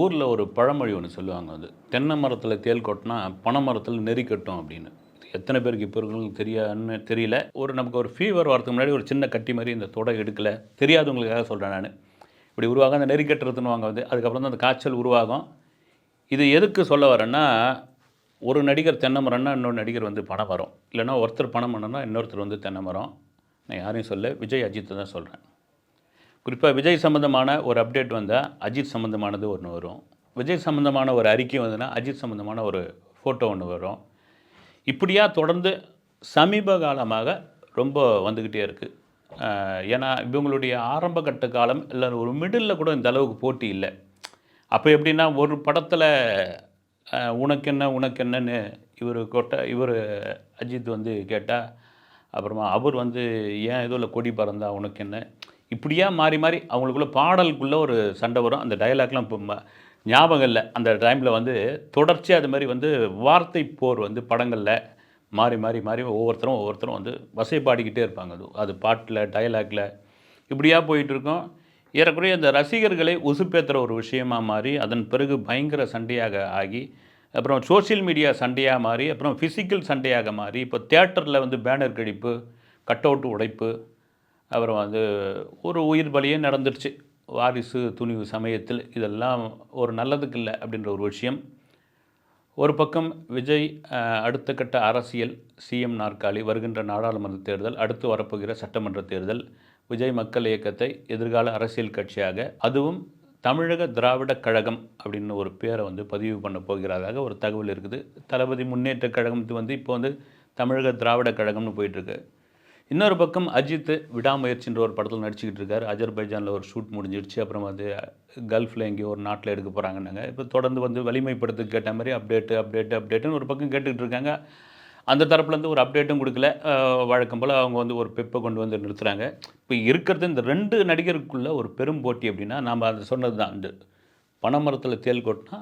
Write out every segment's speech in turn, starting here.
ஊரில் ஒரு பழமொழி ஒன்று சொல்லுவாங்க வந்து தென்னை மரத்தில் தேல் கொட்டினா பனை மரத்தில் நெறி கட்டும் அப்படின்னு. எத்தனை பேருக்கு இப்போ இருக்கிறவங்களுக்கு தெரியாதுன்னு தெரியல. ஒரு நமக்கு ஒரு ஃபீவர் வரதுக்கு முன்னாடி ஒரு சின்ன கட்டி மாதிரி இந்த தொடை எடுக்கலை. தெரியாதவங்களுக்காக சொல்கிறேன் நான். இப்படி உருவாகும் அந்த நெறி கட்டுறதுன்னு வாங்க வந்து அதுக்கப்புறம் தான் அந்த காய்ச்சல் உருவாகும். இது எதுக்கு சொல்ல வரேன்னா ஒரு நடிகர் தென்னை மரம்னா இன்னொரு நடிகர் வந்து பணம் மரம். இல்லைன்னா ஒருத்தர் பணம் மரம்னா இன்னொருத்தர் வந்து தென்னை மரம். நான் யாரையும் சொல்ல விஜய் அஜித்தை தான் சொல்கிறேன் குறிப்பாக விஜய் சம்மந்தமான ஒரு அப்டேட் வந்தால் அஜித் சம்மந்தமானது ஒன்று வரும். விஜய் சம்மந்தமான ஒரு அறிக்கை வந்ததுன்னா அஜித் சம்மந்தமான ஒரு ஃபோட்டோ ஒன்று வரும். இப்படியா தொடர்ந்து சமீப காலமாக ரொம்ப வந்துக்கிட்டே இருக்குது ஏன்னா இவங்களுடைய ஆரம்ப கட்ட காலம் இல்லை ஒரு மிடில் கூட இந்த அளவுக்கு போட்டி இல்லை. அப்போ எப்படின்னா ஒரு படத்தில் உனக்கு என்ன உனக்கு என்னன்னு இவர் கொட்ட இவர் அஜித் வந்து கேட்டால் அப்புறமா அவர் வந்து ஏன் இதில் கொடி பறந்தா உனக்கு என்ன இப்படியா மாறி மாறி அவங்களுக்குள்ள பாடலுக்குள்ளே ஒரு சண்டை வரும். அந்த டயலாக்லாம் இப்போ ஞாபகம் இல்லை. அந்த டைமில் வந்து தொடர்ச்சியாக அது மாதிரி வந்து வார்த்தை போர் வந்து படங்களில் மாறி மாறி மாறி ஒவ்வொருத்தரும் ஒவ்வொருத்தரும் வந்து வசைப்பாடிக்கிட்டே இருப்பாங்க. அது அது பாட்டில் டயலாக்ல இப்படியா போயிட்டுருக்கோம் ஏறக்குறைய இந்த ரசிகர்களை உசுப்பேற்றுற ஒரு விஷயமாக மாறி அதன் பிறகு பயங்கர சண்டையாக ஆகி அப்புறம் சோஷியல் மீடியா சண்டையாக மாறி அப்புறம் ஃபிசிக்கல் சண்டையாக மாறி இப்போ தியேட்டரில் வந்து பேனர் கழிப்பு கட் அவுட் உடைப்பு அப்புறம் வந்து ஒரு உயிர் பலியே நடந்துருச்சு. வாரிசு துணிவு சமயத்தில் இதெல்லாம் ஒரு நல்லதுக்கு இல்லை அப்படின்ற ஒரு விஷயம். ஒரு பக்கம் விஜய் அடுத்த கட்ட அரசியல் சிஎம் நாற்காலி வருகின்ற நாடாளுமன்ற தேர்தல் அடுத்து வரப்போகிற சட்டமன்ற தேர்தல் விஜய் மக்கள் இயக்கத்தை எதிர்கால அரசியல் கட்சியாக அதுவும் தமிழக திராவிட கழகம் அப்படின்னு ஒரு பேரை வந்து பதிவு பண்ண போகிறதாக ஒரு தகவல் இருக்குது. தளபதி முன்னேற்ற கழகம் வந்து இப்போ வந்து தமிழக திராவிட கழகம்னு போயிட்டுருக்கு. இன்னொரு பக்கம் அஜித் விடாமுயற்சின்ற ஒரு படத்தில் நடிச்சுக்கிட்டு இருக்காரு. அஜர்பைஜானில் ஒரு ஷூட் முடிஞ்சிடுச்சு அப்புறம் வந்து கல்ஃபில் எங்கேயோ ஒரு நாட்டில் எடுக்க போகிறாங்கன்னாங்க இப்போ தொடர்ந்து வந்து வலிமைப்படுத்து கேட்ட மாதிரி அப்டேட்டு அப்டேட்டு அப்டேட்டுன்னு ஒரு பக்கம் கேட்டுக்கிட்டு இருக்காங்க. அந்த தரப்புலேருந்து ஒரு அப்டேட்டும் கொடுக்கல. வழக்கம் போல் அவங்க வந்து ஒரு பெப்பை கொண்டு வந்து நிறுத்துகிறாங்க இப்போ இருக்கிறது இந்த ரெண்டு நடிகருக்குள்ள ஒரு பெரும் போட்டி அப்படின்னா நாம் அதை சொன்னது தான் இந்த பனைமரத்தில் தேல் கொட்டினா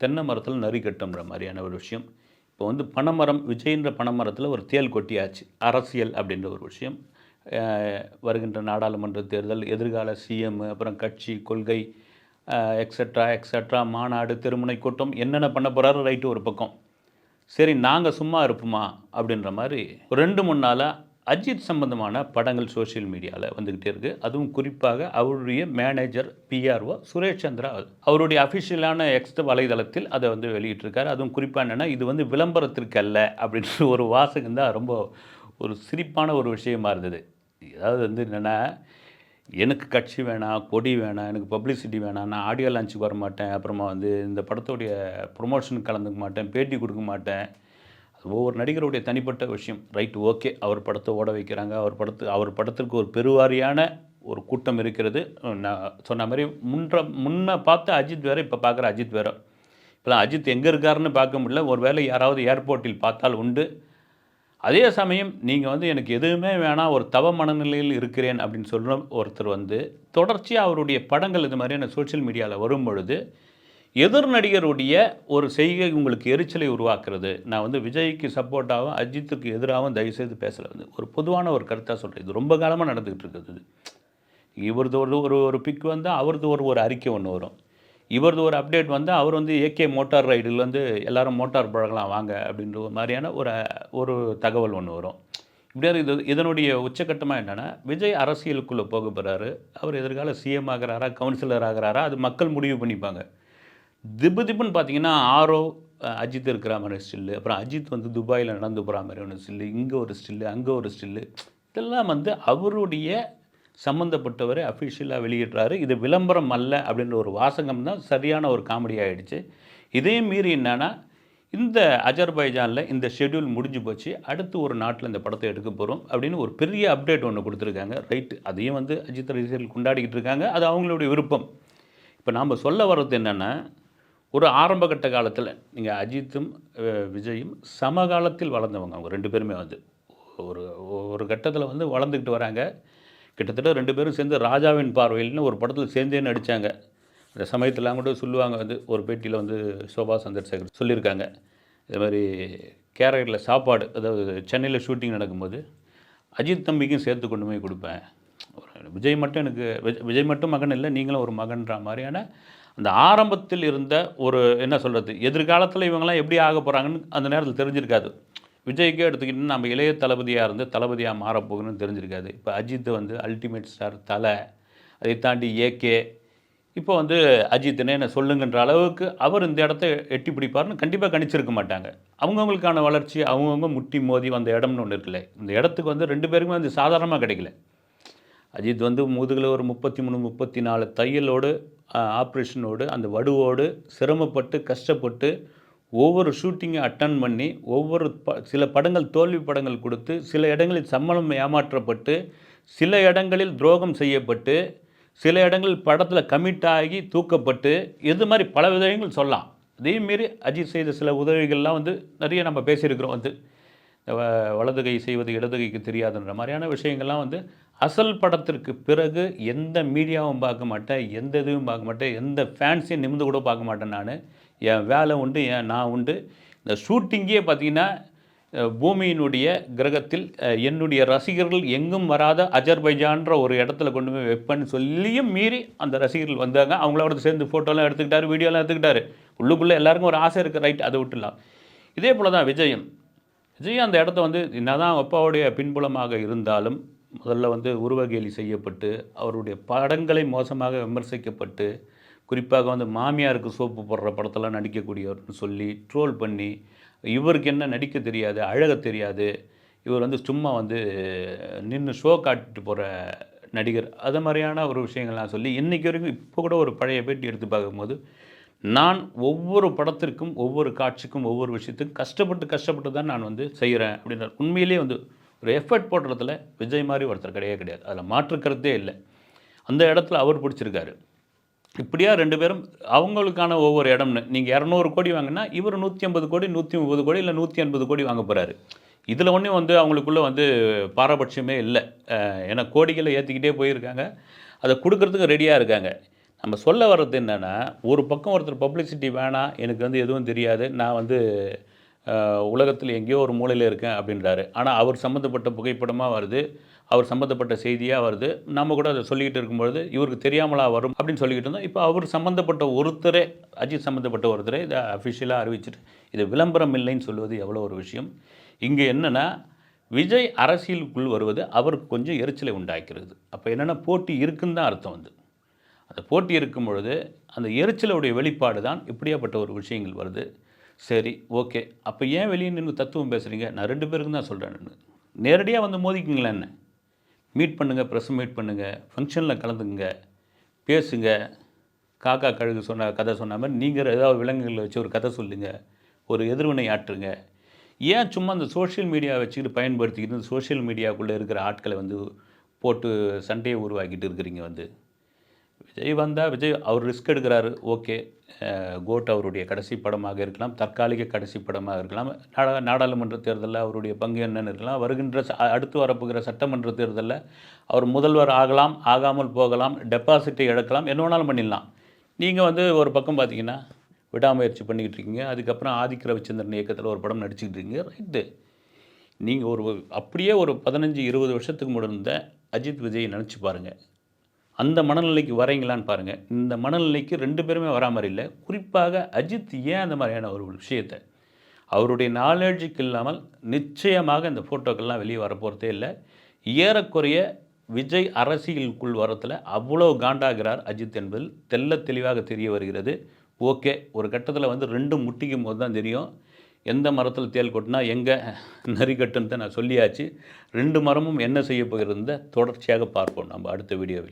தென்னை மரத்தில் நரி கட்டுன்ற மாதிரியான ஒரு விஷயம். இப்போ வந்து பனைமரம் விஜய்ன்ற பனைமரத்தில் ஒரு தேல் கொட்டியாச்சு. அரசியல் அப்படின்ற ஒரு விஷயம். வருகின்ற நாடாளுமன்ற தேர்தல் எதிர்கால சிஎம் அப்புறம் கட்சி கொள்கை எக்ஸட்ரா எக்ஸட்ரா மாநாடு திருமுனை கூட்டம் என்னென்ன பண்ண போகிறாரு ரைட்டு ஒரு பக்கம். சரி நாங்கள் சும்மா இருப்போமா அப்படின்ற மாதிரி ஒரு ரெண்டு மூணு நாளாக அஜித் சம்பந்தமான படங்கள் சோஷியல் மீடியாவில் வந்துக்கிட்டே இருக்குது அதுவும் குறிப்பாக அவருடைய மேனேஜர் பிஆர்ஓ சுரேஷ் சந்திரா அவருடைய அஃபிஷியலான எக்ஸ்ட் வலைதளத்தில் அதை வந்து வெளியிட்டிருக்காரு. அதுவும் குறிப்பாக என்னென்னா இது வந்து விளம்பரத்திற்கு அல்ல அப்படின்ற ஒரு வாசகம் தான் ரொம்ப ஒரு சிரிப்பான ஒரு விஷயமா இருந்தது. அதாவது வந்து என்னென்னா எனக்கு கட்சி வேணாம் கொடி வேணாம் எனக்கு பப்ளிசிட்டி வேணாம் நான் ஆடியோ லான்ச்சுக்கு வர மாட்டேன் அப்புறமா வந்து இந்த படத்துடைய ப்ரொமோஷன் கலந்துக்க மாட்டேன் பேட்டி கொடுக்க மாட்டேன் ஒவ்வொரு நடிகருடைய தனிப்பட்ட விஷயம். ரைட் ஓகே அவர் படத்தை ஓட வைக்கிறாங்க. அவர் படத்து அவர் படத்திற்கு ஒரு பெருவாரியான ஒரு கூட்டம் இருக்கிறது. நான் சொன்ன மாதிரி முன்ற முன்னே பார்த்த அஜித் வேறு இப்போ பார்க்குற அஜித் வேறு. இப்போலாம் அஜித் எங்கே இருக்காருன்னு பார்க்க முடியல. ஒரு வேளை யாராவது ஏர்போர்ட்டில் பார்த்தால் உண்டு. அதே சமயம் நீங்கள் வந்து எனக்கு எதுவுமே வேணாம் ஒரு தவ மனநிலையில் இருக்கிறேன் அப்படின்னு சொல்கிற ஒருத்தர் வந்து தொடர்ச்சியாக அவருடைய படங்கள் இது மாதிரியான சோஷியல் மீடியாவில் வரும் பொழுது எதிர் நடிகருடைய ஒரு செய்கை உங்களுக்கு எரிச்சலை உருவாக்குறது. நான் வந்து விஜய்க்கு சப்போர்ட்டாகவும் அஜித்துக்கு எதிராகவும் தயவுசெய்து பேசலை. வந்து ஒரு பொதுவான ஒரு கருத்தாக சொல்கிறேன் இது ரொம்ப காலமாக நடந்துக்கிட்டு இருக்குது இது. இவரது ஒரு ஒரு ஒரு பிக் வந்தால் அவரது ஒரு ஒரு அறிக்கை ஒன்று வரும். இவரது ஒரு அப்டேட் வந்து அவர் வந்து ஏகே மோட்டார் ரைடில் வந்து எல்லாரும் மோட்டார் பழகலாம் வாங்க அப்படின்ற ஒரு மாதிரியான ஒரு ஒரு தகவல் ஒன்று வரும். இப்படியாரு இது இதனுடைய உச்சக்கட்டமாக என்னென்னா விஜய் அரசியலுக்குள்ளே போக போகிறாரு அவர் எதிர்கால சிஎம் ஆகிறாரா கவுன்சிலர் ஆகிறாரா அது மக்கள் முடிவு பண்ணிப்பாங்க. திப்பு திப்புன்னு பார்த்தீங்கன்னா ஆரோ அஜித் இருக்கிற மாதிரி ஸ்டில்லு. அப்புறம் அஜித் வந்து துபாயில் நடந்து போகிற மாதிரி ஒன்று ஸ்டில்லு இங்கே ஒரு ஸ்டில்லு அங்கே ஒரு ஸ்டில்லு. இதெல்லாம் வந்து அவருடைய சம்மந்தப்பட்டவரை அஃபிஷியலாக வெளியிடுறாரு. இது விளம்பரம் அல்ல அப்படின்ற ஒரு வாசகம் தான் சரியான ஒரு காமெடி ஆகிடுச்சு இதே மீறி என்னென்னா இந்த அஜர்பைஜானில் இந்த ஷெட்யூல் முடிஞ்சு போச்சு. அடுத்து ஒரு நாட்டில் இந்த படத்தை எடுக்க போகிறோம் அப்படின்னு ஒரு பெரிய அப்டேட் ஒன்று கொடுத்துருக்காங்க. ரைட்டு அதையும் வந்து அஜித் ரசிகர்கள் கொண்டாடிக்கிட்டு இருக்காங்க. அது அவங்களுடைய விருப்பம். இப்போ நாம் சொல்ல வர்றது என்னென்னா ஒரு ஆரம்ப கட்ட காலத்தில் நீங்கள் அஜித்தும் விஜயும் சமகாலத்தில் வளர்ந்தவங்க. அவங்க ரெண்டு பேருமே வந்து ஒரு ஒரு கட்டத்தில் வந்து வளர்ந்துக்கிட்டு வராங்க. கிட்டத்தட்ட ரெண்டு பேரும் சேர்ந்து ராஜாவின் பார்வையில்னு ஒரு படத்தில் சேர்ந்தே நடித்தாங்க அந்த சமயத்திலாம் கூட சொல்லுவாங்க வந்து ஒரு பேட்டியில் வந்து சோபா சந்திரசேகர் சொல்லியிருக்காங்க. இது மாதிரி கேரட்டில் சாப்பாடு அதாவது சென்னையில் ஷூட்டிங் நடக்கும்போது அஜித் தம்பிக்கும் சேர்த்து கொண்டு போய் கொடுப்பேன். ஒரு விஜய் மட்டும் எனக்கு விஜய் விஜய் மட்டும் மகன் இல்லை நீங்களும் ஒரு மகன்ற மாதிரியான அந்த ஆரம்பத்தில் இருந்த ஒரு என்ன சொல்கிறது எதிர்காலத்தில் இவங்கெல்லாம் எப்படி ஆக போகிறாங்கன்னு அந்த நேரத்தில் தெரிஞ்சிருக்காது. விஜய்க்கே எடுத்துக்கிட்டு நம்ம இளைய தளபதியாக இருந்து தளபதியாக மாறப்போகணும்னு தெரிஞ்சிருக்காது. இப்போ அஜித் வந்து அல்டிமேட் ஸ்டார் தலை அதை தாண்டி ஏகே இப்போ வந்து அஜித்னே என்ன சொல்லுங்கன்ற அளவுக்கு அவர் இந்த இடத்த எட்டி பிடிப்பார்னு கண்டிப்பாக கணிச்சிருக்க மாட்டாங்க. அவங்கவுங்களுக்கான வளர்ச்சி அவங்கவுங்க முட்டி மோதி வந்த இடம்னு ஒன்று இருக்குல்ல. இந்த இடத்துக்கு வந்து ரெண்டு பேருக்குமே வந்து சாதாரணமாக கிடைக்கல. அஜித் வந்து முதுகில் ஒரு முப்பத்தி மூணு முப்பத்தி நாலு தையலோடு ஆப்ரேஷனோடு அந்த வடுவோடு சிரமப்பட்டு கஷ்டப்பட்டு ஒவ்வொரு ஷூட்டிங்கை அட்டன் பண்ணி ஒவ்வொரு ப சில படங்கள் தோல்வி படங்கள் கொடுத்து சில இடங்களில் சம்பளம் ஏமாற்றப்பட்டு சில இடங்களில் துரோகம் செய்யப்பட்டு சில இடங்களில் படத்தில் கமிட் ஆகி தூக்கப்பட்டு இது மாதிரி பல விதங்கள் சொல்லலாம். அதே மாரி அஜித் செய்த சில உதவிகள்லாம் வந்து நிறைய நம்ம பேசியிருக்கிறோம் வந்து. வலது கை செய்வது இடது கைக்கு தெரியாதுன்ற மாதிரியான விஷயங்கள்லாம் வந்து அசல் படத்திற்கு பிறகு எந்த மீடியாவும் பார்க்க மாட்டேன் எந்த இதுவும் பார்க்க மாட்டேன் எந்த ஃபேன்ஸையும் நிமிந்து கூட பார்க்க மாட்டேன் நான். என் வேலை உண்டு என் நான் உண்டு. இந்த ஷூட்டிங்கே பார்த்தீங்கன்னா பூமியினுடைய கிரகத்தில் என்னுடைய ரசிகர்கள் எங்கும் வராத அஜர்பைஜான்ற ஒரு இடத்துல கொண்டு போய் வைப்பேன்னு சொல்லியும் மீறி அந்த ரசிகர்கள் வந்தாங்க. அவங்களோட சேர்ந்து ஃபோட்டோலாம் எடுத்துக்கிட்டாரு வீடியோலாம் எடுத்துக்கிட்டாரு. உள்ளுக்குள்ளே எல்லாருக்கும் ஒரு ஆசை இருக்குது ரைட் அதை விட்டுலாம் இதே போல் தான் விஜயம். விஜய் அந்த இடத்த வந்து என்னதான் அப்பாவுடைய பின்புலமாக இருந்தாலும் முதல்ல வந்து உருவகேலி செய்யப்பட்டு அவருடைய படங்களை மோசமாக விமர்சிக்கப்பட்டு குறிப்பாக வந்து மாமியாருக்கு சோப்பு போடுற படத்தெல்லாம் நடிக்கக்கூடியவர்னு சொல்லி ட்ரோல் பண்ணி இவருக்கு என்ன நடிக்க தெரியாது அழக தெரியாது இவர் வந்து சும்மா வந்து நின்று ஷோ காட்டிட்டு போகிற நடிகர். அது மாதிரியான ஒரு விஷயங்கள்லாம் சொல்லி இன்றைக்கி வரைக்கும் இப்போ கூட ஒரு பழைய பேட்டி எடுத்து பார்க்கும்போது நான் ஒவ்வொரு படத்திற்கும் ஒவ்வொரு காட்சிக்கும் ஒவ்வொரு விஷயத்துக்கும் கஷ்டப்பட்டு கஷ்டப்பட்டு தான் நான் வந்து செய்கிறேன் அப்படின்ற உண்மையிலேயே வந்து ஒரு எஃபர்ட் போடுறதுல விஜய் மாதிரி ஒருத்தர் கிடையவே கிடையாது. அதில் மாற்றுக்கிறதே இல்லை. அந்த இடத்துல அவர் பிடிச்சிருக்காரு. இப்படியா ரெண்டு பேரும் அவங்களுக்கான ஒவ்வொரு இடம்னு நீங்கள் இரநூறு கோடி வாங்கினா இவர் நூற்றி ஐம்பது கோடி நூற்றி முப்பது கோடி இல்லை நூற்றி எண்பது கோடி வாங்க போகிறாரு இதில் ஒன்றும் வந்து அவங்களுக்குள்ளே வந்து பாரபட்சமே இல்லை. ஏன்னா கோடிகளை ஏற்றிக்கிட்டே போயிருக்காங்க. அதை கொடுக்கறதுக்கு ரெடியாக இருக்காங்க. நம்ம சொல்ல வர்றது என்னென்னா ஒரு பக்கம் ஒருத்தர் பப்ளிசிட்டி வேணாம் எனக்கு வந்து எதுவும் தெரியாது நான் வந்து உலகத்தில் எங்கேயோ ஒரு மூலையில் இருக்கேன் அப்படின்றாரு. ஆனால் அவர் சம்மந்தப்பட்ட புகைப்படமாக வருது அவர் சம்மந்தப்பட்ட செய்தியாக வருது நம்ம கூட அதை சொல்லிக்கிட்டு இருக்கும்பொழுது இவருக்கு தெரியாமலா வரும் அப்படின்னு சொல்லிக்கிட்டு இருந்தோம். இப்போ அவர் சம்மந்தப்பட்ட ஒருத்தரே அஜித் சம்மந்தப்பட்ட ஒருத்தரே இதை அஃபிஷியலாக அறிவிச்சிட்டு இது விளம்பரம் இல்லைன்னு சொல்வது எவ்வளோ ஒரு விஷயம். இங்கே என்னென்னா விஜய் அரசியலுக்குள் வருவது அவருக்கு கொஞ்சம் எரிச்சலை உண்டாக்கிறது. அப்போ என்னென்னா போட்டி இருக்குன்னு தான் அர்த்தம் வந்து. அந்த போட்டி இருக்கும் பொழுது அந்த எரிச்சலுடைய வெளிப்பாடு தான் இப்படியாப்பட்ட ஒரு விஷயங்கள் வருது. சரி ஓகே. அப்போ ஏன் வெளியே நின்று தத்துவம் பேசுகிறீங்க நான் ரெண்டு பேருக்கும் தான் சொல்கிறேன் நேரடியாக வந்து மோதிக்குங்களேன் என்ன? மீட் பண்ணுங்கள் ப்ரெஸ் மீட் பண்ணுங்கள் ஃபங்க்ஷனில் கலந்துங்க பேசுங்க. காக்கா கழுகு சொன்ன கதை சொன்ன மாதிரி நீங்கள் ஏதாவது விலங்குகளை வச்சு ஒரு கதை சொல்லுங்கள் ஒரு எதிர்வினை ஆற்றுங்க. ஏன் சும்மா அந்த சோஷியல் மீடியாவை வச்சுக்கிட்டு பயன்படுத்திக்கிட்டு இந்த சோஷியல் மீடியாக்குள்ளே இருக்கிற ஆட்களை வந்து போட்டு சண்டையை உருவாக்கிட்டு இருக்கிறீங்க வந்து? விஜய் வந்தால் விஜய் அவர் ரிஸ்க் எடுக்கிறாரு. ஓகே கோட் அவருடைய கடைசி படமாக இருக்கலாம். தற்காலிக கடைசி படமாக இருக்கலாம். நாடா நாடாளுமன்ற தேர்தலில் அவருடைய பங்கு என்னன்னு இருக்கலாம். வருகின்ற அடுத்து வரப்போகிற சட்டமன்ற தேர்தலில் அவர் முதல்வர் ஆகலாம் ஆகாமல் போகலாம் டெபாசிட்டை இழக்கலாம் என்ன வேணாலும் பண்ணிடலாம். நீங்கள் வந்து ஒரு பக்கம் பார்த்தீங்கன்னா விடாமுயற்சி பண்ணிக்கிட்டு இருக்கீங்க. அதுக்கப்புறம் ஆதிக்க ரவிச்சந்திரன் இயக்கத்தில் ஒரு படம் நடிச்சுக்கிட்டு இருக்கீங்க. ரைட்டு நீங்கள் ஒரு அப்படியே ஒரு பதினஞ்சு இருபது வருஷத்துக்கு முன்ன அஜித் விஜய் நினச்சி பாருங்கள் அந்த மனநிலைக்கு வரீங்களான்னு பாருங்கள் இந்த மனநிலைக்கு ரெண்டு பேருமே வரா மாதிரி இல்லை. குறிப்பாக அஜித் ஏன் அந்த மாதிரியான ஒரு விஷயத்தை? அவருடைய நாலேஜுக்கு இல்லாமல் நிச்சயமாக இந்த ஃபோட்டோக்கள்லாம் வெளியே வரப்போகிறதே இல்லை. ஏறக்குறைய விஜய் அரசியலுக்குள் வரத்தில் அவ்வளோ காண்டாகிறார் அஜித் என்பதில் தெல்ல தெளிவாக தெரிய வருகிறது. ஓகே ஒரு கட்டத்தில் வந்து ரெண்டும் முட்டிக்கும் போது தான் தெரியும். எந்த மரத்தில் தேல் கொட்டினா எங்கே நரி கட்டுன்னு நான் சொல்லியாச்சு. ரெண்டு மரமும் என்ன செய்ய போகிறது? தொடர்ச்சியாக பார்ப்போம். நம்ம அடுத்த வீடியோவில்.